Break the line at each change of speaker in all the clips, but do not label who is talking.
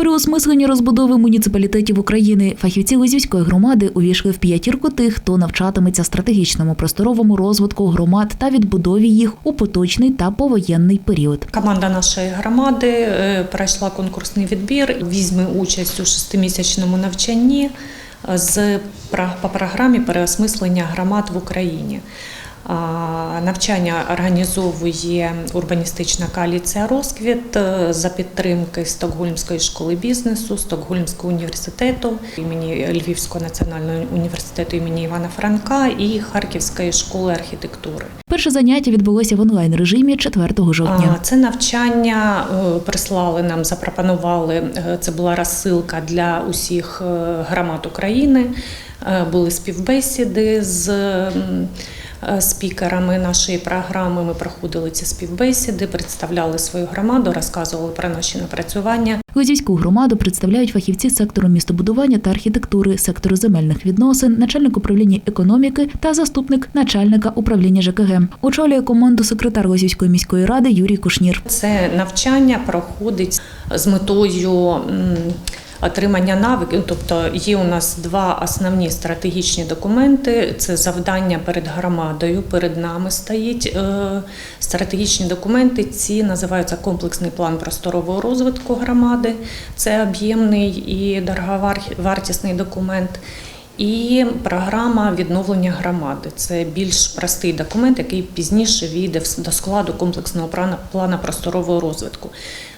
Переосмислення розбудови муніципалітетів України фахівці Лозівської громади увійшли в п'ятірку тих, хто навчатиметься стратегічному просторовому розвитку громад та відбудові їх у поточний та повоєнний період.
Команда нашої громади е, пройшла конкурсний відбір, візьме участь у шестимісячному навчанні з по програмі переосмислення громад в Україні. Навчання організовує урбаністична коаліція Розквіт е, за підтримки Стокгольмської школи бізнесу, Стокгольмського університету імені Львівського національного університету імені Івана Франка і Харківської школи архітектури.
Перше заняття відбулося в онлайн режимі 4 жовтня.
Це навчання е, прислали нам, запропонували. е, Це була розсилка для усіх громад України. Були співбесіди з спікерами нашої програми. Ми проходили ці співбесіди, представляли свою громаду, розказували про наші напрацювання.
Лозівську громаду представляють фахівці сектору містобудування та архітектури, сектору земельних відносин, начальник управління економіки та заступник начальника управління ЖКГ. Очолює команду секретар Лозівської міської ради Юрій Кушнір.
Це навчання проходить з метою отримання навиків. Тобто є у нас два основні стратегічні документи. Це завдання перед громадою. Перед нами стоїть е, стратегічні документи. Ці називаються комплексний план просторового розвитку громади. Це об'ємний і дороговартісний документ. І програма відновлення громади це більш простий документ, який пізніше війде до складу комплексного плана просторового розвитку.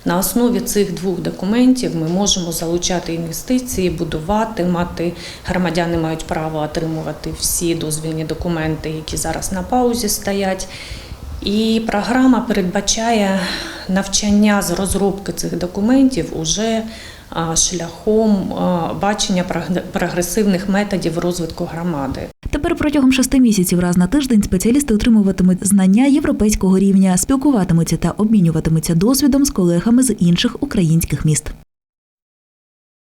На основі цих двох документів ми можемо залучати інвестиції, будувати, мати громадяни мають право отримувати всі дозвільні документи, які зараз на паузі стоять. І програма передбачає навчання з розробки цих документів уже шляхом бачення прогре- прогресивних методів розвитку громади.
Тепер протягом шести місяців раз на тиждень спеціалісти отримуватимуть знання європейського рівня, спілкуватимуться та обмінюватимуться досвідом з колегами з інших українських міст.